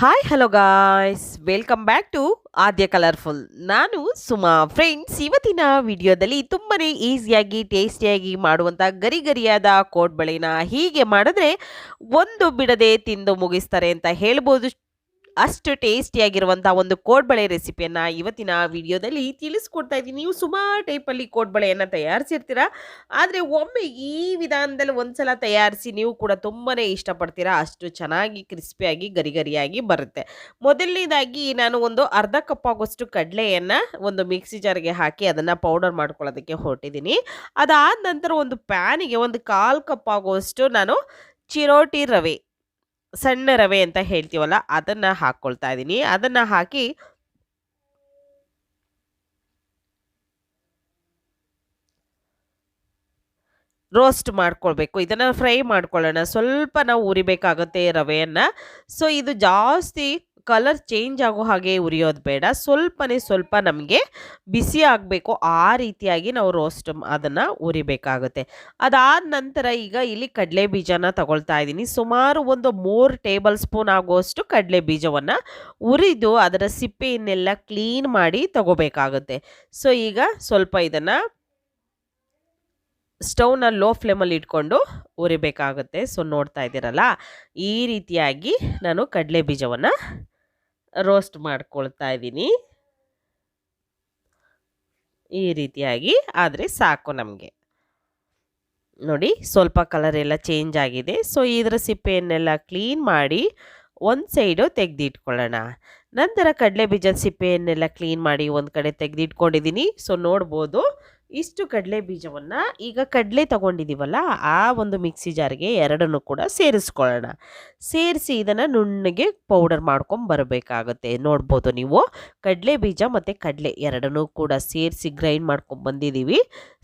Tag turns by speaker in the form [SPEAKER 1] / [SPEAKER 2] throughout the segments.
[SPEAKER 1] Hi hello guys welcome back to Aadya colourful ನಾನು Suma. Friends ಇವತ್ತಿನ ವಿಡಿಯೋದಲ್ಲಿ ತುಂಬಾ ಈಸಿಯಾಗಿ ಟೇಸ್ಟಿಯಾಗಿ ಮಾಡುವಂಥ ಗರಿ ಗರಿಯಾದ ಕೋಡ್ಬಳೆನ ಹೀಗೆ ಮಾಡಿದ್ರೆ ಒಂದು ಬಿಡದೆ ತಿಂದು ಮುಗಿಸ್ತಾರೆ ಅಂತ ಹೇಳ್ಬೋದು. ಅಷ್ಟು ಟೇಸ್ಟಿಯಾಗಿರುವಂಥ ಒಂದು ಕೋಡ್ಬಳೆ ರೆಸಿಪಿಯನ್ನು ಇವತ್ತಿನ ವಿಡಿಯೋದಲ್ಲಿ ತಿಳಿಸ್ಕೊಡ್ತಾ ಇದ್ದೀನಿ. ನೀವು ಸುಮಾರು ಟೈಪಲ್ಲಿ ಕೋಡ್ಬಳೆಯನ್ನು ತಯಾರಿಸಿರ್ತೀರ? ಆದರೆ ಒಮ್ಮೆ ಈ ವಿಧಾನದಲ್ಲಿ ಒಂದ್ಸಲ ತಯಾರಿಸಿ ನೀವು ಕೂಡ ತುಂಬಾ ಇಷ್ಟಪಡ್ತೀರಾ? ಅಷ್ಟು ಚೆನ್ನಾಗಿ ಕ್ರಿಸ್ಪಿಯಾಗಿ, ಗರಿಗರಿಯಾಗಿ ಬರುತ್ತೆ. ಮೊದಲನೇದಾಗಿ ನಾನು ಒಂದು ಅರ್ಧ ಕಪ್ ಆಗೋಷ್ಟು ಕಡಲೆಯನ್ನು ಒಂದು ಮಿಕ್ಸಿ ಜಾರ್ಗೆ ಹಾಕಿ ಅದನ್ನು ಪೌಡರ್ ಮಾಡ್ಕೊಳ್ಳೋದಕ್ಕೆ ಹೊರಟಿದ್ದೀನಿ. ಅದಾದ ನಂತರ ಒಂದು ಪ್ಯಾನಿಗೆ ಒಂದು ಕಾಲು ಕಪ್ ಆಗುವಷ್ಟು ನಾನು ಚಿರೋಟಿ ರವೆ ಸಣ್ಣ ರವೆ ಅಂತ ಹೇಳ್ತೀವಲ್ಲ, ಅದನ್ನು ಹಾಕ್ಕೊಳ್ತಾ ಇದ್ದೀನಿ ಅದನ್ನು ಹಾಕಿ ರೋಸ್ಟ್ ಮಾಡ್ಕೊಳ್ಬೇಕು. ಇದನ್ನು ಫ್ರೈ ಮಾಡ್ಕೊಳ್ಳೋಣ. ಸ್ವಲ್ಪ ನಾವು ಉರಿಬೇಕಾಗುತ್ತೆ ರವೆಯನ್ನು. ಸೊ, ಇದು ಜಾಸ್ತಿ ಕಲರ್ ಚೇಂಜ್ ಆಗೋ ಹಾಗೆ ಉರಿಯೋದು ಬೇಡ. ಸ್ವಲ್ಪನೇ ಸ್ವಲ್ಪ ನಮಗೆ ಬಿಸಿ ಆಗಬೇಕು. ಆ ರೀತಿಯಾಗಿ ನಾವು ರೋಸ್ಟ್ ಅದನ್ನು ಉರಿಬೇಕಾಗುತ್ತೆ. ಅದಾದ ನಂತರ ಈಗ ಇಲ್ಲಿ ಕಡಲೆ ಬೀಜನ ತಗೊಳ್ತಾ ಇದ್ದೀನಿ. ಸುಮಾರು ಒಂದು ಮೂರು ಟೇಬಲ್ ಸ್ಪೂನ್ ಆಗುವಷ್ಟು ಕಡಲೆ ಬೀಜವನ್ನು ಉರಿದು ಅದರ ಸಿಪ್ಪೆಯನ್ನೆಲ್ಲ ಕ್ಲೀನ್ ಮಾಡಿ ತಗೋಬೇಕಾಗುತ್ತೆ. ಸೊ ಈಗ ಸ್ವಲ್ಪ ಇದನ್ನು ಸ್ಟವ್ನ ಲೋ ಫ್ಲೇಮಲ್ಲಿ ಇಟ್ಕೊಂಡು ಉರಿಬೇಕಾಗುತ್ತೆ. ಸೊ ನೋಡ್ತಾ ಇದ್ದೀರಲ್ಲ? ಈ ರೀತಿಯಾಗಿ ನಾನು ಕಡಲೆ ಬೀಜವನ್ನು ರೋಸ್ಟ್ ಮಾಡ್ಕೊಳ್ತಾ ಇದ್ದೀನಿ. ಈ ರೀತಿಯಾಗಿ, ಆದರೆ ಸಾಕು ನಮಗೆ. ನೋಡಿ, ಸ್ವಲ್ಪ ಕಲರ್ ಎಲ್ಲ ಚೇಂಜ್ ಆಗಿದೆ. ಸೊ ಇದರ ಸಿಪ್ಪೆಯನ್ನೆಲ್ಲ ಕ್ಲೀನ್ ಮಾಡಿ ಒಂದು ಸೈಡು ತೆಗೆದಿಟ್ಕೊಳ್ಳೋಣ. ನಂತರ ಕಡಲೆ ಬೀಜದ ಸಿಪ್ಪೆಯನ್ನೆಲ್ಲ ಕ್ಲೀನ್ ಮಾಡಿ ಒಂದು ಕಡೆ ತೆಗೆದಿಟ್ಕೊಂಡಿದ್ದೀನಿ. ಸೊ ನೋಡ್ಬೋದು. ಇಷ್ಟು ಕಡಲೆ ಬೀಜವನ್ನು ಈಗ ಕಡಲೆ ತಗೊಂಡಿದ್ದೀವಲ್ಲ ಆ ಒಂದು ಮಿಕ್ಸಿ ಜಾರಿಗೆ ಎರಡನ್ನು ಕೂಡ ಸೇರಿಸ್ಕೊಳ್ಳೋಣ. ಸೇರಿಸಿ ಇದನ್ನು ನುಣ್ಣಗೆ ಪೌಡರ್ ಮಾಡ್ಕೊಂಡು ಬರಬೇಕಾಗುತ್ತೆ. ನೋಡ್ಬೋದು ನೀವು, ಕಡಲೆ ಬೀಜ ಮತ್ತು ಕಡಲೆ ಎರಡನ್ನೂ ಕೂಡ ಸೇರಿಸಿ ಗ್ರೈಂಡ್ ಮಾಡ್ಕೊಂಡು ಬಂದಿದ್ದೀವಿ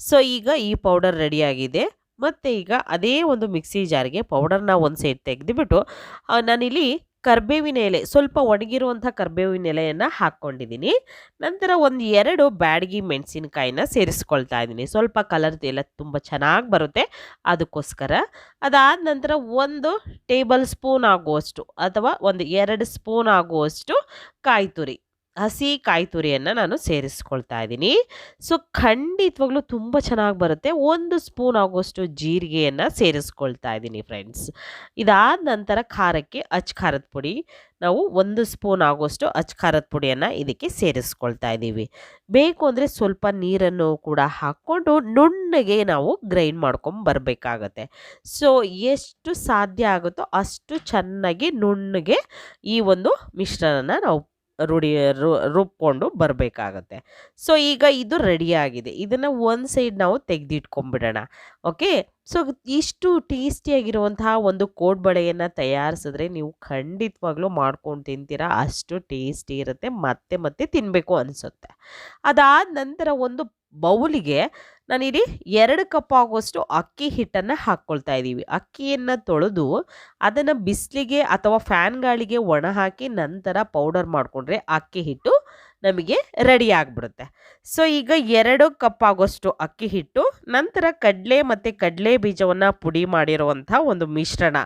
[SPEAKER 1] ಸೊ, ಈಗ ಈ ಪೌಡರ್ ರೆಡಿಯಾಗಿದೆ. ಮತ್ತು ಈಗ ಅದೇ ಒಂದು ಮಿಕ್ಸಿ ಜಾರಿಗೆ ಪೌಡರ್ನ ಒಂದು ಸೈಡ್ ತೆಗೆದುಬಿಟ್ಟು ನಾನಿಲ್ಲಿ ಕರ್ಬೇವಿನ ಎಲೆ, ಸ್ವಲ್ಪ ಒಣಗಿರುವಂಥ ಕರ್ಬೇವಿನ ಎಲೆಯನ್ನು ಹಾಕ್ಕೊಂಡಿದ್ದೀನಿ. ನಂತರ ಒಂದು ಎರಡು ಬ್ಯಾಡಗಿ ಮೆಣಸಿನಕಾಯಿನ ಸೇರಿಸ್ಕೊಳ್ತಾ ಇದ್ದೀನಿ. ಸ್ವಲ್ಪ ಕಲರ್ದು ಎಲ್ಲ ತುಂಬ ಚೆನ್ನಾಗಿ ಬರುತ್ತೆ ಅದಕ್ಕೋಸ್ಕರ. ಅದಾದ ನಂತರ ಒಂದು ಟೇಬಲ್ ಸ್ಪೂನ್ ಆಗುವಷ್ಟು ಅಥವಾ ಒಂದು ಎರಡು ಸ್ಪೂನ್ ಆಗುವಷ್ಟು ಕಾಯಿ ತುರಿ ಹಸಿ ಕಾಯಿ ತುರಿಯನ್ನು ನಾನು ಸೇರಿಸ್ಕೊಳ್ತಾ ಇದ್ದೀನಿ. ಸೊ ಖಂಡಿತವಾಗ್ಲೂ ತುಂಬ ಚೆನ್ನಾಗಿ ಬರುತ್ತೆ. ಒಂದು ಸ್ಪೂನ್ ಆಗುವಷ್ಟು ಜೀರಿಗೆಯನ್ನು ಸೇರಿಸ್ಕೊಳ್ತಾ ಇದ್ದೀನಿ ಫ್ರೆಂಡ್ಸ್ ಇದಾದ ನಂತರ ಖಾರಕ್ಕೆ ಅಚ್ ಖಾರದ ಪುಡಿ. ನಾವು ಒಂದು ಸ್ಪೂನ್ ಆಗುವಷ್ಟು ಅಚ್ ಖಾರದ ಪುಡಿಯನ್ನು ಇದಕ್ಕೆ ಸೇರಿಸ್ಕೊಳ್ತಾ ಇದ್ದೀವಿ. ಬೇಕು ಅಂದರೆ ಸ್ವಲ್ಪ ನೀರನ್ನು ಕೂಡ ಹಾಕ್ಕೊಂಡು ನುಣ್ಣಗೆ ನಾವು ಗ್ರೈಂಡ್ ಮಾಡ್ಕೊಂಡು ಬರಬೇಕಾಗತ್ತೆ. ಸೊ ಎಷ್ಟು ಸಾಧ್ಯ ಆಗುತ್ತೋ ಅಷ್ಟು ಚೆನ್ನಾಗಿ ನುಣ್ಣಗೆ ಈ ಒಂದು ಮಿಶ್ರಣನ ನಾವು ರೂಢಿ ರುಬ್ಕೊಂಡು ಬರಬೇಕಾಗತ್ತೆ. ಸೊ ಈಗ ಇದು ರೆಡಿಯಾಗಿದೆ ಇದನ್ನು ಒಂದು ಸೈಡ್ ನಾವು ತೆಗೆದಿಟ್ಕೊಂಬಿಡೋಣ. ಓಕೆ ಸೊ ಇಷ್ಟು ಟೇಸ್ಟಿಯಾಗಿರುವಂತಹ ಒಂದು ಕೋಡ್ಬಳೆಯನ್ನು ತಯಾರಿಸಿದ್ರೆ ನೀವು ಖಂಡಿತವಾಗ್ಲೂ ಮಾಡ್ಕೊಂಡು ತಿಂತೀರಾ, ಅಷ್ಟು ಟೇಸ್ಟಿ ಇರುತ್ತೆ, ಮತ್ತೆ ಮತ್ತೆ ತಿನ್ನಬೇಕು ಅನಿಸುತ್ತೆ. ಅದಾದ ನಂತರ ಒಂದು ಬೌಲಿಗೆ ನಾನಿಲ್ಲಿ ಎರಡು ಕಪ್ ಆಗುವಷ್ಟು ಅಕ್ಕಿ ಹಿಟ್ಟನ್ನು ಹಾಕ್ಕೊಳ್ತಾ ಇದ್ದೀವಿ. ಅಕ್ಕಿಯನ್ನು ತೊಳೆದು ಅದನ್ನು ಬಿಸಿಲಿಗೆ ಅಥವಾ ಫ್ಯಾನ್ ಗಾಳಿಗೆ ಒಣ ಹಾಕಿ ನಂತರ ಪೌಡರ್ ಮಾಡಿಕೊಂಡ್ರೆ ಅಕ್ಕಿ ಹಿಟ್ಟು ನಮಗೆ ರೆಡಿ ಆಗಿಬಿಡುತ್ತೆ. ಸೊ ಈಗ ಎರಡು ಕಪ್ ಆಗೋಷ್ಟು ಅಕ್ಕಿ ಹಿಟ್ಟು, ನಂತರ ಕಡಲೆ ಮತ್ತು ಕಡಲೆ ಬೀಜವನ್ನು ಪುಡಿ ಮಾಡಿರುವಂಥ ಒಂದು ಮಿಶ್ರಣ.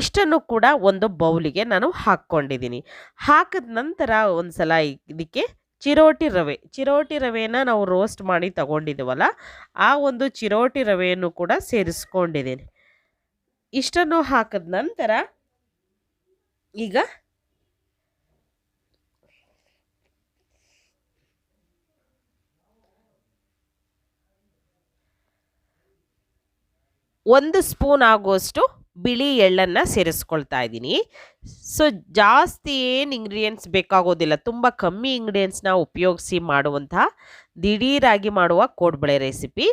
[SPEAKER 1] ಇಷ್ಟನ್ನು ಕೂಡ ಒಂದು ಬೌಲಿಗೆ ನಾನು ಹಾಕ್ಕೊಂಡಿದ್ದೀನಿ. ಹಾಕಿದ ನಂತರ ಒಂದು ಸಲ ಇದಕ್ಕೆ ಚಿರೋಟಿ ರವೆ, ಚಿರೋಟಿ ರವೆನ ನಾವು ರೋಸ್ಟ್ ಮಾಡಿ ತಗೊಂಡಿದ್ದೀವಲ್ಲ ಆ ಒಂದು ಚಿರೋಟಿ ರವೆಯನ್ನು ಕೂಡ ಸೇರಿಸ್ಕೊಂಡಿದ್ದೀನಿ. ಇಷ್ಟನ್ನು ಹಾಕಿದ ನಂತರ ಈಗ ಒಂದು ಸ್ಪೂನ್ ಆಗುವಷ್ಟು ಬಿಳಿ ಎಳ್ಳನ್ನು ಸೇರಿಸ್ಕೊಳ್ತಾ ಇದ್ದೀನಿ. ಸೊ ಜಾಸ್ತಿ ಏನು ಇಂಗ್ರೀಡಿಯೆಂಟ್ಸ್ ಬೇಕಾಗೋದಿಲ್ಲ. ತುಂಬ ಕಮ್ಮಿ ಇಂಗ್ರೀಡಿಯೆಂಟ್ಸ್ನ ಉಪಯೋಗಿಸಿ ಮಾಡುವಂತಹ ದಿಢೀರಾಗಿ ಮಾಡುವ ಕೋಡ್ಬಳೆ ರೆಸಿಪಿ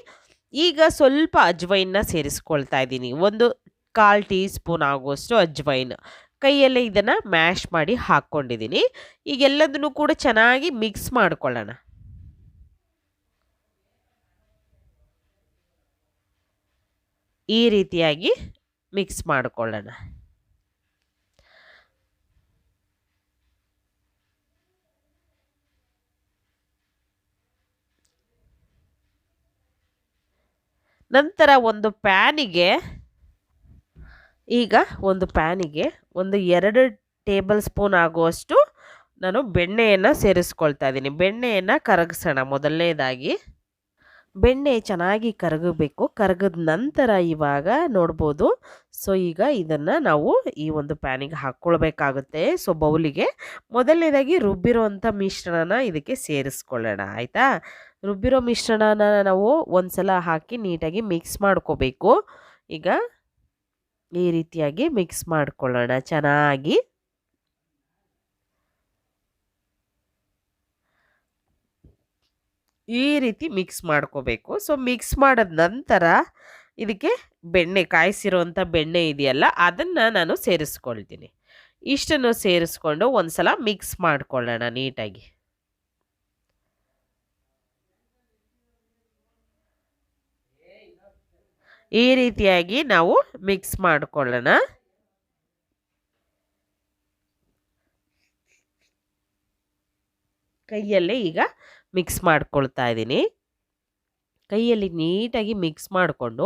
[SPEAKER 1] ಈಗ ಸ್ವಲ್ಪ ಅಜ್ವೈನ್ನ ಸೇರಿಸ್ಕೊಳ್ತಾ ಇದ್ದೀನಿ. ಒಂದು ಕಾಲು ಟೀ ಸ್ಪೂನ್ ಆಗುವಷ್ಟು ಅಜ್ವೈನ್. ಕೈಯಲ್ಲೇ ಇದನ್ನು ಮ್ಯಾಶ್ ಮಾಡಿ ಹಾಕ್ಕೊಂಡಿದ್ದೀನಿ ಈಗೆಲ್ಲದನ್ನು ಕೂಡ ಚೆನ್ನಾಗಿ ಮಿಕ್ಸ್ ಮಾಡ್ಕೊಳ್ಳೋಣ. ಈ ರೀತಿಯಾಗಿ ಮಿಕ್ಸ್ ಮಾಡಿಕೊಳ್ಳೋಣ. ನಂತರ ಒಂದು ಪ್ಯಾನಿಗೆ ಈಗ ಒಂದು ಪ್ಯಾನಿಗೆ ಒಂದು ಎರಡು ಟೇಬಲ್ ಸ್ಪೂನ್ ಆಗುವಷ್ಟು ನಾನು ಬೆಣ್ಣೆಯನ್ನು ಸೇರಿಸ್ಕೊಳ್ತಾ ಇದ್ದೀನಿ. ಬೆಣ್ಣೆಯನ್ನು ಕರಗಿಸೋಣ ಮೊದಲನೇದಾಗಿ. ಬೆಣ್ಣೆ ಚೆನ್ನಾಗಿ ಕರಗಬೇಕು. ಕರಗಿದ ನಂತರ ಇವಾಗ ನೋಡ್ಬೋದು. ಸೊ, ಈಗ ಇದನ್ನು ನಾವು ಈ ಒಂದು ಪ್ಯಾನಿಗೆ ಹಾಕ್ಕೊಳ್ಬೇಕಾಗುತ್ತೆ. ಸೊ, ಬೌಲಿಗೆ ಮೊದಲನೇದಾಗಿ ರುಬ್ಬಿರೋವಂಥ ಮಿಶ್ರಣನ ಇದಕ್ಕೆ ಸೇರಿಸ್ಕೊಳ್ಳೋಣ. ಆಯಿತಾ? ರುಬ್ಬಿರೋ ಮಿಶ್ರಣನ ನಾವು ಒಂದ್ಸಲ ಹಾಕಿ ನೀಟಾಗಿ ಮಿಕ್ಸ್ ಮಾಡ್ಕೋಬೇಕು. ಈಗ ಈ ರೀತಿಯಾಗಿ ಮಿಕ್ಸ್ ಮಾಡ್ಕೊಳ್ಳೋಣ. ಚೆನ್ನಾಗಿ. ಈ ರೀತಿ ಮಿಕ್ಸ್ ಮಾಡ್ಕೋಬೇಕು. ಸೊ, ಮಿಕ್ಸ್ ಮಾಡಿದ ನಂತರ ಇದಕ್ಕೆ ಬೆಣ್ಣೆ ಕಾಯಿಸಿರೋವಂಥ ಬೆಣ್ಣೆ ಇದೆಯಲ್ಲ, ಅದನ್ನು ನಾನು ಸೇರಿಸ್ಕೊಳ್ತೀನಿ. ಇಷ್ಟನ್ನು ಸೇರಿಸ್ಕೊಂಡು ಒಂದ್ಸಲ ಮಿಕ್ಸ್ ಮಾಡ್ಕೊಳ್ಳೋಣ ನೀಟಾಗಿ. ಈ ರೀತಿಯಾಗಿ ನಾವು ಮಿಕ್ಸ್ ಮಾಡ್ಕೊಳ್ಳೋಣ. ಕೈಯಲ್ಲೇ ಈಗ ಮಿಕ್ಸ್ ಮಾಡ್ಕೊಳ್ತಾ ಇದ್ದೀನಿ. ಕೈಯಲ್ಲಿ ನೀಟಾಗಿ ಮಿಕ್ಸ್ ಮಾಡಿಕೊಂಡು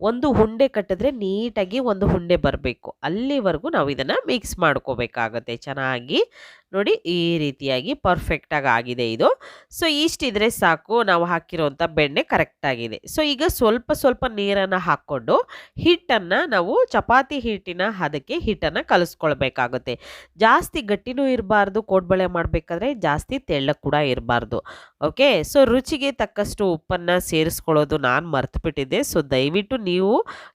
[SPEAKER 1] ಒಂದು ಹುಂಡೆ ಕಟ್ಟಿದ್ರೆ ನೀಟಾಗಿ ಒಂದು ಹುಂಡೆ ಬರಬೇಕು. ಅಲ್ಲಿವರೆಗೂ ನಾವು ಇದನ್ನು ಮಿಕ್ಸ್ ಮಾಡ್ಕೋಬೇಕಾಗತ್ತೆ ಚೆನ್ನಾಗಿ. ನೋಡಿ ಈ ರೀತಿಯಾಗಿ ಪರ್ಫೆಕ್ಟಾಗಿ ಆಗಿದೆ ಇದು. ಸೊ ಇಷ್ಟಿದ್ರೆ ಸಾಕು. ನಾವು ಹಾಕಿರೋವಂಥ ಬೆಣ್ಣೆ ಕರೆಕ್ಟಾಗಿದೆ ಸೊ ಈಗ ಸ್ವಲ್ಪ ಸ್ವಲ್ಪ ನೀರನ್ನು ಹಾಕ್ಕೊಂಡು ಹಿಟ್ಟನ್ನು ನಾವು ಚಪಾತಿ ಹಿಟ್ಟಿನ ಅದಕ್ಕೆ ಹಿಟ್ಟನ್ನು ಕಲಿಸ್ಕೊಳ್ಬೇಕಾಗುತ್ತೆ. ಜಾಸ್ತಿ ಗಟ್ಟಿನೂ ಇರಬಾರ್ದು, ಕೋಡ್ಬಳೆ ಮಾಡಬೇಕಾದ್ರೆ ಜಾಸ್ತಿ ತೆಳ್ಳ ಕೂಡ ಇರಬಾರ್ದು. ಓಕೆ ಸೊ ರುಚಿಗೆ ತಕ್ಕಷ್ಟು ಉಪ್ಪನ್ನು ಸೇರಿಸ್ಕೊಳ್ಳೋದು ನಾನು ಮರ್ತುಬಿಟ್ಟಿದ್ದೆ. ಸೊ ದಯವಿಟ್ಟು ನೀವು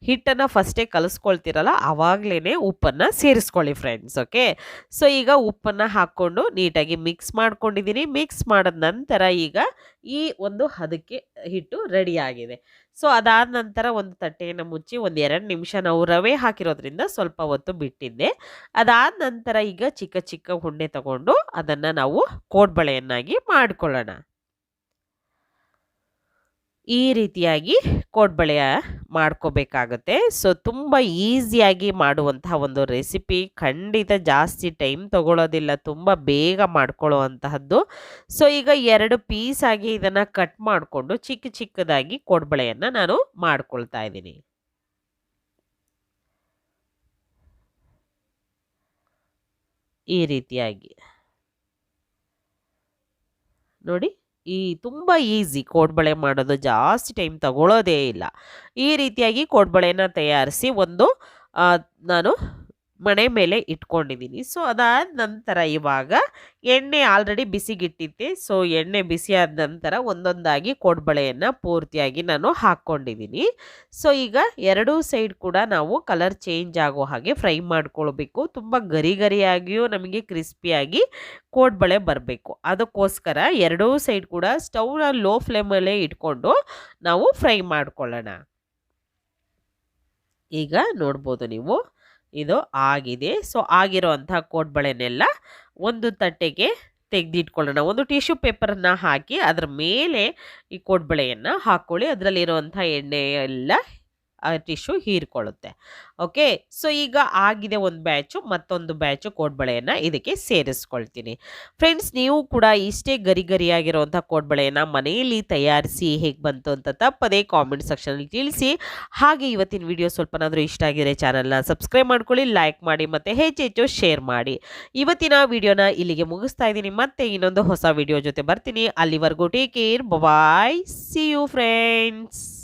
[SPEAKER 1] ಹಿಟ್ಟನ್ನು ಫಸ್ಟೇ ಕಲಿಸ್ಕೊಳ್ತೀರಲ್ಲ ಆವಾಗಲೇ ಉಪ್ಪನ್ನು ಸೇರಿಸ್ಕೊಳ್ಳಿ ಫ್ರೆಂಡ್ಸ್ ಓಕೆ ಸೊ ಈಗ ಉಪ್ಪನ್ನು ಹಾಕ್ಕೊಂಡು ನೀಟಾಗಿ ಮಿಕ್ಸ್ ಮಾಡ್ಕೊಂಡಿದ್ದೀನಿ ಮಿಕ್ಸ್ ಮಾಡಿದ ನಂತರ ಈಗ ಈ ಒಂದು ಹದಕ್ಕೆ ಹಿಟ್ಟು ರೆಡಿಯಾಗಿದೆ ಸೊ ಅದಾದ ನಂತರ ಒಂದು ತಟ್ಟೆಯನ್ನು ಮುಚ್ಚಿ ಒಂದು ಎರಡು ನಿಮಿಷ ನಾವು ರವೆ ಹಾಕಿರೋದ್ರಿಂದ ಸ್ವಲ್ಪ ಹೊತ್ತು ಬಿಟ್ಟಿದ್ದೆ. ಅದಾದ ನಂತರ ಈಗ ಚಿಕ್ಕ ಚಿಕ್ಕ ಹುಂಡೆ ತಗೊಂಡು ಅದನ್ನು ನಾವು ಕೋಡ್ಬಳೆಯನ್ನಾಗಿ ಮಾಡ್ಕೊಳ್ಳೋಣ. ಈ ರೀತಿಯಾಗಿ ಕೋಡ್ಬಳೆಯ ಮಾಡ್ಕೋಬೇಕಾಗುತ್ತೆ. ಸೊ ತುಂಬ ಈಸಿಯಾಗಿ ಮಾಡುವಂತಹ ಒಂದು ರೆಸಿಪಿ, ಖಂಡಿತ ಜಾಸ್ತಿ ಟೈಮ್ ತಗೊಳ್ಳೋದಿಲ್ಲ ತುಂಬ ಬೇಗ ಮಾಡ್ಕೊಳ್ಳುವಂತಹದ್ದು. ಸೊ ಈಗ ಎರಡು ಪೀಸ್ ಆಗಿ ಇದನ್ನು ಕಟ್ ಮಾಡಿಕೊಂಡು ಚಿಕ್ಕ ಚಿಕ್ಕದಾಗಿ ಕೋಡ್ಬಳೆಯನ್ನು ನಾನು ಮಾಡ್ಕೊಳ್ತಾ ಇದ್ದೀನಿ. ಈ ರೀತಿಯಾಗಿ. ನೋಡಿ. ಈ ತುಂಬ ಈಸಿ ಕೋಡ್ಬಳೆ ಮಾಡೋದು ಜಾಸ್ತಿ ಟೈಮ್ ತಗೊಳ್ಳೋದೇ ಇಲ್ಲ. ಈ ರೀತಿಯಾಗಿ ಕೋಡ್ಬಳೆನ ತಯಾರಿಸಿ ಒಂದು ನಾನು ಮಣೆ ಮೇಲೆ ಇಟ್ಕೊಂಡಿದ್ದೀನಿ. ಸೊ, ಅದಾದ ನಂತರ ಇವಾಗ ಎಣ್ಣೆ ಆಲ್ರೆಡಿ ಬಿಸಿಗಿಟ್ಟಿದ್ದೆ. ಸೊ, ಎಣ್ಣೆ ಬಿಸಿಯಾದ ನಂತರ ಒಂದೊಂದಾಗಿ ಕೋಡ್ಬಳೆಯನ್ನು ಪೂರ್ತಿಯಾಗಿ ನಾನು ಹಾಕ್ಕೊಂಡಿದ್ದೀನಿ. ಸೊ, ಈಗ ಎರಡೂ ಸೈಡ್ ಕೂಡ ನಾವು ಕಲರ್ ಚೇಂಜ್ ಆಗೋ ಹಾಗೆ ಫ್ರೈ ಮಾಡ್ಕೊಳ್ಬೇಕು. ತುಂಬ ಗರಿ ಗರಿಯಾಗಿಯೂ ನಮಗೆ ಕ್ರಿಸ್ಪಿಯಾಗಿ ಕೋಡ್ಬಳೆ ಬರಬೇಕು. ಅದಕ್ಕೋಸ್ಕರ ಎರಡೂ ಸೈಡ್ ಕೂಡ ಸ್ಟವ್ನ ಲೋ ಫ್ಲೇಮಲ್ಲೇ ಇಟ್ಕೊಂಡು ನಾವು ಫ್ರೈ ಮಾಡ್ಕೊಳ್ಳೋಣ. ಈಗ ನೋಡ್ಬೋದು ನೀವು. ಇದು ಆಗಿದೆ. ಸೊ ಆಗಿರೋವಂಥ ಕೋಡ್ಬಳೆನೆಲ್ಲ ಒಂದು ತಟ್ಟೆಗೆ ತೆಗೆದಿಟ್ಕೊಳ್ಳೋಣ. ಒಂದು ಟಿಶ್ಯೂ ಪೇಪರನ್ನು ಹಾಕಿ ಅದರ ಮೇಲೆ ಈ ಕೋಡ್ಬಳೆಯನ್ನು ಹಾಕ್ಕೊಳ್ಳಿ ಅದರಲ್ಲಿರುವಂಥ ಎಣ್ಣೆ ಎಲ್ಲ ಟಿಶ್ಯೂ ಹೀರ್ಕೊಳ್ಳುತ್ತೆ. ಓಕೆ ಸೊ ಈಗ ಆಗಿದೆ ಒಂದು ಬ್ಯಾಚು ಮತ್ತೊಂದು ಬ್ಯಾಚು ಕೋಡ್ಬಳೆಯನ್ನು ಇದಕ್ಕೆ ಸೇರಿಸ್ಕೊಳ್ತೀನಿ. ಫ್ರೆಂಡ್ಸ್ ನೀವು ಕೂಡ ಇಷ್ಟೇ ಗರಿ ಗರಿಯಾಗಿರುವಂಥ ಕೋಡ್ಬಳೆಯನ್ನು ಮನೆಯಲ್ಲಿ ತಯಾರಿಸಿ ಹೇಗೆ ಬಂತು ಅಂತ ತಪ್ಪದೇ ಕಾಮೆಂಟ್ ಸೆಕ್ಷನಲ್ಲಿ ತಿಳಿಸಿ. ಹಾಗೆ ಇವತ್ತಿನ ವಿಡಿಯೋ ಸ್ವಲ್ಪನಾದರೂ ಇಷ್ಟ ಆಗಿದ್ರೆ ಚಾನಲ್ನ ಸಬ್ಸ್ಕ್ರೈಬ್ ಮಾಡ್ಕೊಳ್ಳಿ ಲೈಕ್ ಮಾಡಿ ಮತ್ತು ಹೆಚ್ಚೆಚ್ಚು ಶೇರ್ ಮಾಡಿ. ಇವತ್ತಿನ ವಿಡಿಯೋನ ಇಲ್ಲಿಗೆ ಮುಗಿಸ್ತಾ ಇದ್ದೀನಿ. ಮತ್ತೆ ಇನ್ನೊಂದು ಹೊಸ ವಿಡಿಯೋ ಜೊತೆ ಬರ್ತೀನಿ. ಅಲ್ಲಿವರೆಗೂ take care bye see you friends